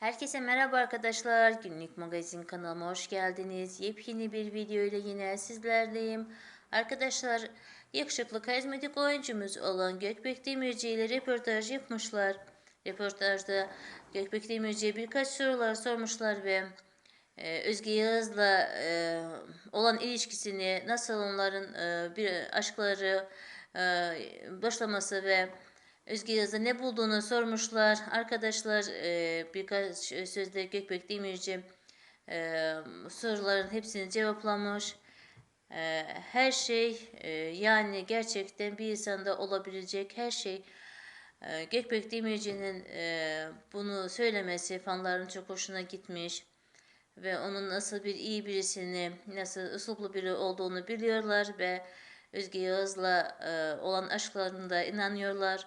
Herkese merhaba arkadaşlar. Günlük magazin kanalıma hoş geldiniz. Yepyeni bir video ile yine sizlerleyim. Arkadaşlar yakışıklı karizmatik oyuncumuz olan Gökbek Demirci ile röportaj yapmışlar. Röportajda Gökbek Demirci'ye birkaç sorular sormuşlar ve e, Özge Yağız'la e, olan ilişkisini, nasıl onların e, bir aşkları e, başlaması ve Özge Yağız'da ne bulduğunu sormuşlar. Arkadaşlar e, birkaç sözde Gökbek Demirci e, soruların hepsini cevaplamış. E, her şey e, yani gerçekten bir insanda olabilecek her şey e, Gökbek Demirci'nin e, bunu söylemesi fanların çok hoşuna gitmiş ve onun nasıl bir iyi birisini, nasıl üsluplu biri olduğunu biliyorlar ve Özge Yağız'la e, olan aşklarında inanıyorlar.